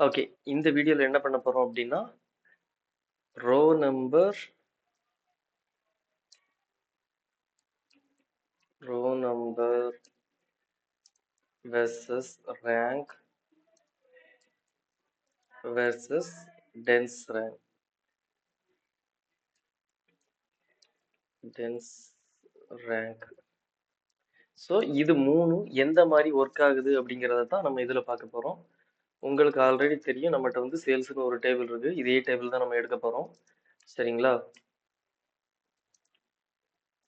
Okay இந்த வீடியோவில் என்ன பண்ண போகிறோம் அப்படின்னா row number row number versus rank versus dense rank dense rank so இது மூணும் எந்த மாதிரி ஒர்க் ஆகுது அப்படிங்கிறத தான் நம்ம இதில் பார்க்க போகிறோம் உங்களுக்கு ஆல்ரெடி தெரியும். நம்மகிட்ட வந்து சேல்ஸுக்கு ஒரு டேபிள் இருக்குது இதே டேபிள் தான் நம்ம எடுக்க போகிறோம் சரிங்களா?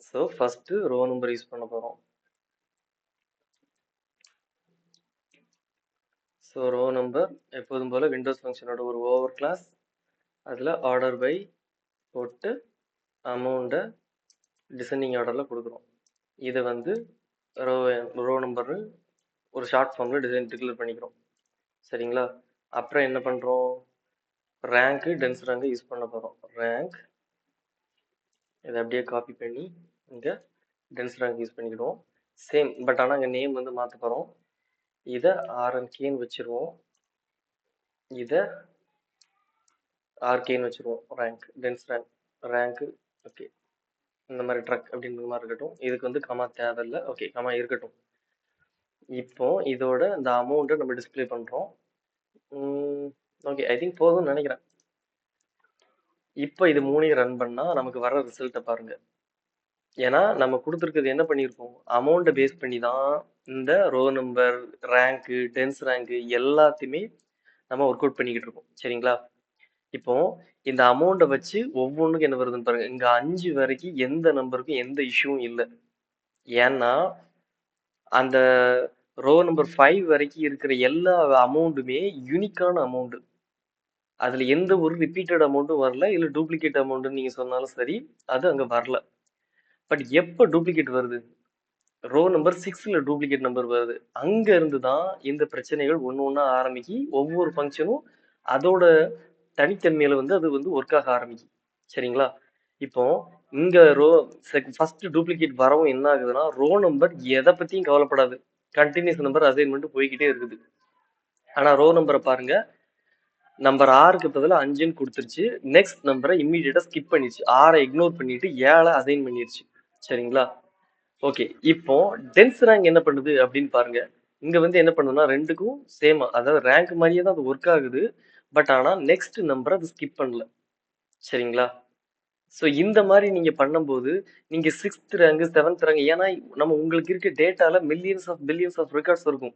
So first row number use பண்ண போகிறோம் ஸோ ரோ நம்பர் எப்போதும் போல் விண்டோஸ் ஃபங்க்ஷனோட ஒரு ஓவர் கிளாஸ் அதில் ஆர்டர் பை போட்டு அமௌண்ட்டை டிசைனிங் ஆர்டரில் கொடுக்குறோம். இதை வந்து ரோ ரோ நம்பர் ஒரு ஷார்ட் ஃபார்மில் டிசைன் டிக்ளேர் பண்ணிக்கிறோம். சரிங்களா? அப்புறம் என்ன பண்ணுறோம் ரேங்க்கு டென்ஸ் ரேங்கை யூஸ் பண்ண போகிறோம் ரேங்க் இதை அப்படியே காப்பி பண்ணி இங்கே டென்ஸ் ரேங்க் யூஸ் பண்ணிக்கிடுவோம். சேம் பட் ஆனால் இங்கே நேம் வந்து மாற்ற போகிறோம் இதை ஆர்என்கேன்னு வச்சுருவோம். இதை ஆர்கேன்னு வச்சுருவோம். Rank dense rank rank okay இந்த மாதிரி ட்ரக் அப்படின்ற மாதிரி இருக்கட்டும். இதுக்கு வந்து கமா தேவையில்லை. ஓகே கமா இருக்கட்டும். இப்போ இதோட இந்த அமௌண்ட்டை நம்ம டிஸ்பிளே பண்ணுறோம் ஓகே ஐ திங்க் போதும்னு நினைக்கிறேன். இப்போ இது மூணையும் ரன் பண்ணால் நமக்கு வர ரிசல்ட்டை பாருங்க. ஏன்னா நம்ம கொடுத்துருக்கிறது என்ன பண்ணியிருக்கோம் அமௌண்ட்டை பேஸ் பண்ணி தான் இந்த ரோ நம்பர் ரேங்க்கு டென்ஸ் ரேங்க்கு எல்லாத்தையுமே நம்ம ஒர்க் அவுட் பண்ணிக்கிட்டு இருக்கோம். சரிங்களா? இப்போ இந்த அமௌண்ட்டை வச்சு ஒவ்வொன்றுக்கும் என்ன வருதுன்னு பாருங்க. இங்க அஞ்சு வரைக்கும் எந்த நம்பருக்கும் எந்த இஷ்யூவும் இல்லை. ஏன்னா அந்த ரோ நம்பர் ஃபைவ் வரைக்கும் இருக்கிற எல்லா அமௌண்ட்டுமே யூனிக்கான அமௌண்ட் அதுல எந்த ஒரு ரிப்பீட்டட் அமௌண்ட்டும் வரல இல்ல டூப்ளிகேட் அமௌண்ட்னு நீங்க சொன்னாலும் சரி அது அங்க வரல. பட் எப்போ டூப்ளிகேட் வருது? ரோ நம்பர் சிக்ஸ்ல டூப்ளிகேட் நம்பர் வருது. அங்க இருந்து தான் இந்த பிரச்சனைகள் ஒன்று ஒன்றா ஆரம்பிக்கி ஒவ்வொரு ஃபங்க்ஷனும் அதோட தனித்தன்மையில வந்து அது வந்து ஒர்க் ஆக ஆரம்பிக்கும் சரிங்களா? இப்போ இங்க ரோ ஃபர்ஸ்ட் டூப்ளிகேட் வரவும் என்ன ஆகுதுன்னா ரோ நம்பர் எதை பத்தியும் கவலைப்படாது. கண்டினியூஸ் நம்பர் அசைன்மெண்ட் போய்கிட்டே இருக்குது. ஆனா ரோ நம்பரை பாருங்க. நம்பர் ஆறுக்கு பதிலாக அஞ்சுன்னு கொடுத்துருச்சு. நெக்ஸ்ட் நம்பரை இம்மீடியட்டா ஸ்கிப் பண்ணிடுச்சு ஆறை இக்னோர் பண்ணிட்டு ஏழை அசைன் பண்ணிருச்சு. சரிங்களா? ஓகே இப்போ டென்ஸ் ரேங்க் என்ன பண்ணுது அப்படின்னு பாருங்க. இங்க வந்து என்ன பண்ணுதுன்னா ரெண்டுக்கும் சேமா அதாவது ரேங்க் மாதிரியே தான் அது ஒர்க் ஆகுது. பட் ஆனா நெக்ஸ்ட் நம்பரை அது ஸ்கிப் பண்ணல. சரிங்களா? ஸோ இந்த மாதிரி நீங்கள் பண்ணும்போது நீங்கள் சிக்ஸ்த் ரேங்க் செவன்த் ரேங்க் ஏன்னா நம்ம உங்களுக்கு இருக்க டேட்டாவில் millions of billions of records இருக்கும்.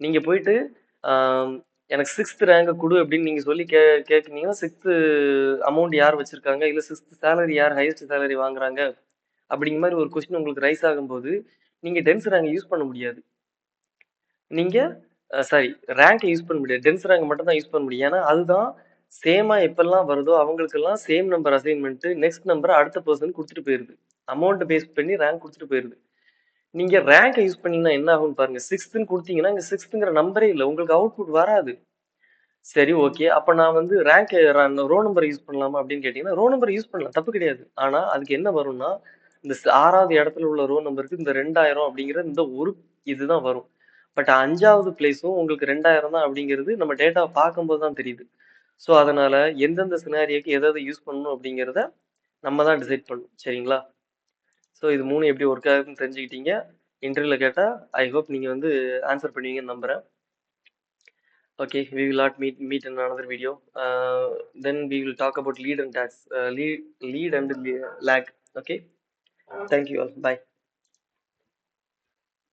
நீங்கள் போயிட்டு எனக்கு சிக்ஸ்த் ரேங்க் கொடு அப்படின்னு நீங்கள் சொல்லி கே கேட்குனீங்கன்னா சிக்ஸ்த்து அமௌண்ட் யார் வச்சுருக்காங்க? இல்லை சிக்ஸ்த் சேலரி யார் ஹையஸ்ட் சேலரி வாங்குறாங்க? அப்படிங்கிற மாதிரி ஒரு கொஸ்டின் உங்களுக்கு ரைஸ் ஆகும்போது நீங்கள் டென்ஸ் ரேங்க் யூஸ் பண்ண முடியாது. நீங்கள் சாரி ரேங்கை யூஸ் பண்ண முடியாது. டென்ஸ் ரேங்க் மட்டும் தான் யூஸ் பண்ண முடியும். ஏன்னா அதுதான் சேமா எப்பெல்லாம் வருதோ அவங்களுக்கெல்லாம் same number assignment next number அடுத்த பர்சன் கொடுத்துட்டு போயிருது. அமௌண்ட் பேஸ் பண்ணி ரேங்க் கொடுத்துட்டு போயிருது. நீங்க ரேங்கை யூஸ் பண்ணீங்கன்னா என்ன ஆகும்னு பாருங்க. சிக்ஸ்த்னு கொடுத்தீங்கன்னா இங்க சிக்ஸ்த்துங்கிற நம்பரே இல்லை. உங்களுக்கு அவுட்புட் வராது. சரி ஓகே அப்ப நான் வந்து ரேங்க் ரோ நம்பர் யூஸ் பண்ணலாமா அப்படின்னு கேட்டீங்கன்னா ரோ நம்பர் யூஸ் பண்ணலாம். தப்பு கிடையாது. ஆனா அதுக்கு என்ன வரும்னா இந்த ஆறாவது இடத்துல உள்ள ரோ நம்பருக்கு இந்த ரெண்டாயிரம் அப்படிங்கிற இந்த ஒரு இதுதான் வரும். பட் அஞ்சாவது பிளேஸும் உங்களுக்கு ரெண்டாயிரம் தான் அப்படிங்கிறது நம்ம டேட்டாவை பார்க்கும்போது தான் தெரியுது. ஸோ அதனால் எந்தெந்த சினாரியோக்கு எதை எதை யூஸ் பண்ணணும் அப்படிங்கிறத நம்ம தான் டிசைட் பண்ணணும். சரிங்களா? ஸோ இது மூணு எப்படி ஒர்க் ஆகுதுன்னு தெரிஞ்சுக்கிட்டீங்க. இன்டர்வியூவில் கேட்டால் ஐ ஹோப் நீங்கள் வந்து ஆன்சர் பண்ணுவீங்கன்னு நம்புகிறேன் okay we will not meet meet in another video then we will talk about lead and takes lead lead and lag okay thank you all bye